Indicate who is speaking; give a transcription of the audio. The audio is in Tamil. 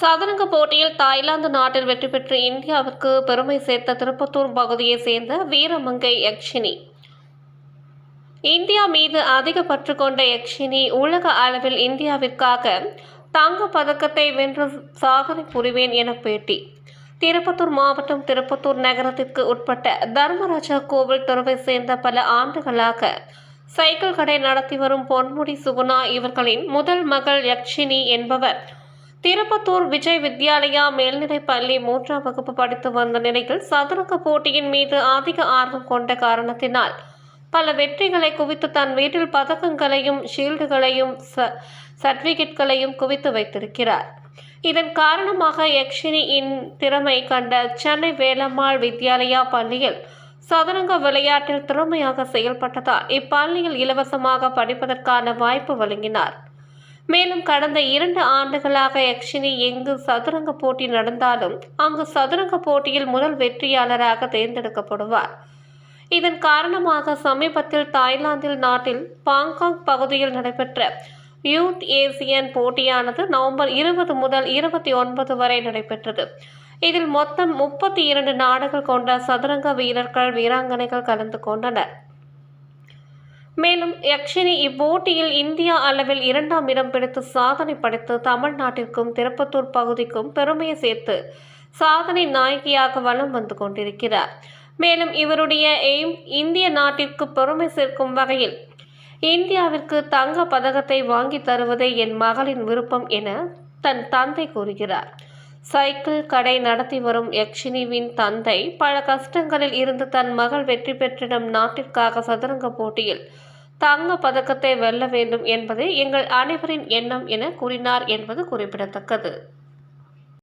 Speaker 1: சதுரங்க போட்டியில் தாய்லாந்து நாட்டில் வெற்றி பெற்று இந்தியாவிற்கு பெருமை சேர்த்த திருப்பத்தூர் பகுதியை சேர்ந்த வீரமங்கை யக்ஷினி. இந்தியா மீது அதிக பற்று கொண்ட யக்ஷினி உலக அளவில் இந்தியாவிற்காக தங்க பதக்கத்தை வென்று சாதனை புரிவேன் என பேட்டி. திருப்பத்தூர் மாவட்டம் திருப்பத்தூர் நகரத்திற்கு உட்பட்ட தர்மராஜா கோவில் தெருவை சேர்ந்த பல ஆண்டுகளாக சைக்கிள் கடை நடத்தி வரும் பொன்முடி சுகுணா இவர்களின் முதல் மகள் யக்ஷினி என்பவர் திருப்பத்தூர் விஜய் வித்யாலயா மேல்நிலைப் பள்ளி மூன்றாம் வகுப்பு படித்து வந்த நிலையில் சதுரங்க போட்டியின் மீது அதிக ஆர்வம் கொண்ட காரணத்தினால் பல வெற்றிகளை குவித்து தன் வீட்டில் பதக்கங்களையும் ஷீல்டுகளையும் ச- சர்டிபிகேட்களையும் குவித்து வைத்திருக்கிறார். இதன் காரணமாக யக்ஷினியின் திறமை கண்ட சென்னை வேலம்மாள் வித்யாலயா பள்ளியில் சதுரங்க விளையாட்டில் திறமையாக செயல்பட்டதால் இப்பள்ளியில் இலவசமாக படிப்பதற்கான வாய்ப்பு வழங்கினார். மேலும் கடந்த இரண்டு ஆண்டுகளாக யக்ஷினி எங்கு சதுரங்க போட்டி நடந்தாலும் அங்கு சதுரங்க போட்டியில் முதல் வெற்றியாளராக தேர்ந்தெடுக்கப்படுவார். இதன் காரணமாக சமீபத்தில் தாய்லாந்தில் நாட்டில் பாங்காங் பகுதியில் நடைபெற்ற யூத் ஏசியன் போட்டியானது நவம்பர் இருபது முதல் இருபத்தி ஒன்பது வரை நடைபெற்றது. இதில் மொத்தம் முப்பத்தி இரண்டு நாடுகள் கொண்ட சதுரங்க வீரர்கள் வீராங்கனைகள் கலந்து கொண்டனர். மேலும் யக்ஷினி இப்போட்டியில் இந்தியா அளவில் இரண்டாம் இடம் பிடித்து சாதனை படைத்து தமிழ்நாட்டிற்கும் திருப்பத்தூர் பகுதிக்கும் பெருமையை சேர்த்து சாதனை நாயகியாக வலம் வந்து கொண்டிருக்கிறார். மேலும் இவருடைய எய்ம் இந்திய நாட்டிற்கு பெருமை சேர்க்கும் வகையில் இந்தியாவிற்கு தங்க பதக்கத்தை வாங்கி தருவதே என் மகளின் விருப்பம் என தன் தந்தை கூறுகிறார். சைக்கிள் கடை நடத்தி வரும் யக்ஷினிவின் தந்தை பல கஷ்டங்களில் இருந்து தன் மகள் வெற்றி பெற்ற நம் நாட்டிற்காக சதுரங்க போட்டியில் தங்க பதக்கத்தை வெல்ல வேண்டும் என்பதே எங்கள் அனைவரின் எண்ணம் என கூறினார் என்பது குறிப்பிடத்தக்கது.